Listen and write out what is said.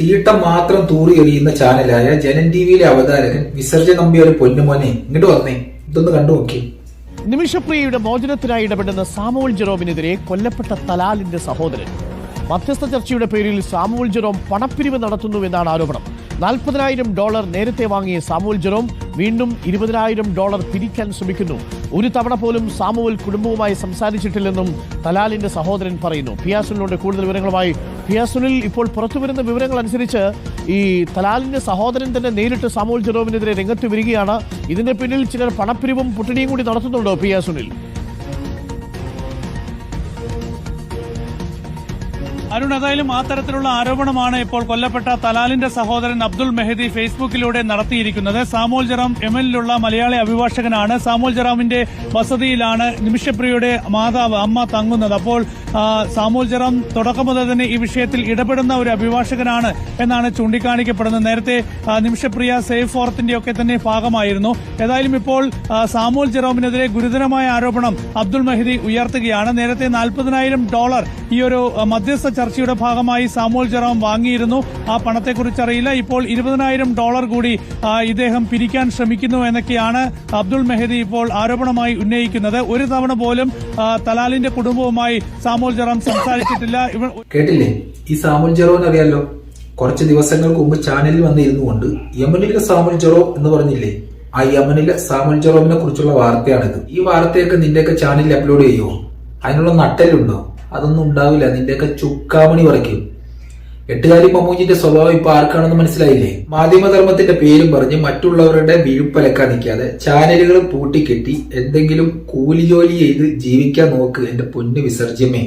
തീട്ടം മാത്രം തൂറി എറിയുന്ന ചാനലായ ജനൻ ടി വിയിലെ അവതാരകൻ വിസർജ നമ്പിയൊരു പൊന്നുമോനെ ഇങ്ങോട്ട് വന്നേ. ഇതൊന്ന് കണ്ടു നോക്കി. നിമിഷപ്രിയയുടെ മോചനത്തിനായി ഇടപെടുന്ന സാമുവൽ ജെറോമിനെതിരെ കൊല്ലപ്പെട്ട തലാലിന്റെ സഹോദരൻ. മധ്യസ്ഥ ചർച്ചയുടെ പേരിൽ സാമുവൽ ജെറോം പണപ്പിരിവ് നടത്തുന്നുവെന്നാണ് ആരോപണം. നാൽപ്പതിനായിരം ഡോളർ നേരത്തെ വാങ്ങിയ സാമുവൽ ജെറോം വീണ്ടും ഇരുപതിനായിരം ഡോളർ പിരിക്കാൻ ശ്രമിക്കുന്നു. ഒരു തവണ പോലും സാമുവൽ കുടുംബവുമായി സംസാരിച്ചിട്ടില്ലെന്നും തലാലിന്റെ സഹോദരൻ പറയുന്നു. പിയാസുലിനോട് കൂടുതൽ വിവരങ്ങളുമായി പിയാസുനിൽ ഇപ്പോൾ പുറത്തുവരുന്ന വിവരങ്ങൾ അനുസരിച്ച് ഈ തലാലിന്റെ സഹോദരൻ തന്നെ നേരിട്ട് സാമുവൽ ജെറോമിനെതിരെ രംഗത്ത് വരികയാണ്. ഇതിന്റെ പിന്നിൽ ചിലർ പണപ്പിരിവും പുട്ടണിയും കൂടി നടത്തുന്നുണ്ടോ പിയാസുനിൽ അരുൺ ഏതായാലും ആ തരത്തിലുള്ള ആരോപണമാണ് ഇപ്പോൾ കൊല്ലപ്പെട്ട തലാലിന്റെ സഹോദരൻ അബ്ദുൾ മെഹദി ഫേസ്ബുക്കിലൂടെ നടത്തിയിരിക്കുന്നത്. സാമോൽ ജറാം എമിലുള്ള മലയാളി അഭിഭാഷകനാണ്. സാമോൽ ജറാമിന്റെ വസതിയിലാണ് നിമിഷപ്രിയയുടെ മാതാവ് അമ്മ തങ്ങുന്നത്. അപ്പോൾ സാമോൽ ജറാം തുടക്കം മുതൽ തന്നെ ഈ വിഷയത്തിൽ ഇടപെടുന്ന ഒരു അഭിഭാഷകനാണ് എന്നാണ് ചൂണ്ടിക്കാണിക്കപ്പെടുന്നത്. നേരത്തെ നിമിഷപ്രിയ സേഫ് ഫോറത്തിന്റെ ഒക്കെ തന്നെ ഭാഗമായിരുന്നു. ഏതായാലും ഇപ്പോൾ സാമൂൽ ജെറോമിനെതിരെ ഗുരുതരമായ ആരോപണം അബ്ദുൾ മെഹദി ഉയർത്തുകയാണ്. നേരത്തെ നാൽപ്പതിനായിരം ഡോളർ ഈ ഒരു മധ്യസ്ഥ ചർച്ചയുടെ ഭാഗമായി സാമൂൽ ജെറോം വാങ്ങിയിരുന്നു. ആ പണത്തെക്കുറിച്ച് അറിയില്ല. ഇപ്പോൾ ഇരുപതിനായിരം ഡോളർ കൂടി ഇദ്ദേഹം പിരിക്കാൻ ശ്രമിക്കുന്നു എന്നൊക്കെയാണ് അബ്ദുൾ മെഹദി ഇപ്പോൾ ആരോപണമായി ഉന്നയിക്കുന്നത്. ഒരു തവണ പോലും തലാലിന്റെ കുടുംബവുമായി സാമുൽ ജെറോം സംസാരിച്ചിട്ടില്ല. കേട്ടില്ലേ? ഈ സാമുൽ ജെറോൻ അറിയാലോ? കുറച്ച് ദിവസങ്ങൾക്ക് മുമ്പ് ചാനലിൽ വന്നിരുന്നു കൊണ്ട് യമനിലെ സാമുൽ ജെറോ എന്ന് പറഞ്ഞില്ലേ? ആ യമനിലെ സാമുൽ ജെറോമിനെ കുറിച്ചുള്ള വാർത്തയാണിത്. ഈ വാർത്തയൊക്കെ നിന്റെയൊക്കെ ചാനലിൽ അപ്ലോഡ് ചെയ്യുമോ അതിനുള്ള നട്ടലുണ്ടോ അതൊന്നും ഉണ്ടാവില്ല. നിന്റെയൊക്കെ ചുക്കാമണി പറിക്കും. എട്ടുകാരി മമ്മൂജിന്റെ സ്വഭാവം ഇപ്പൊ ആർക്കാണെന്ന് മനസ്സിലായില്ലേ? മാധ്യമധർമ്മത്തിന്റെ പേരും പറഞ്ഞ് മറ്റുള്ളവരുടെ വിഴുപ്പലക്കാൻ നിൽക്കാതെ ചാനലുകൾ പൂട്ടിക്കെട്ടി എന്തെങ്കിലും കൂലി ജോലി ചെയ്ത് ജീവിക്കാൻ നോക്ക് എന്റെ പൊന്നു വിസർജ്യമേ.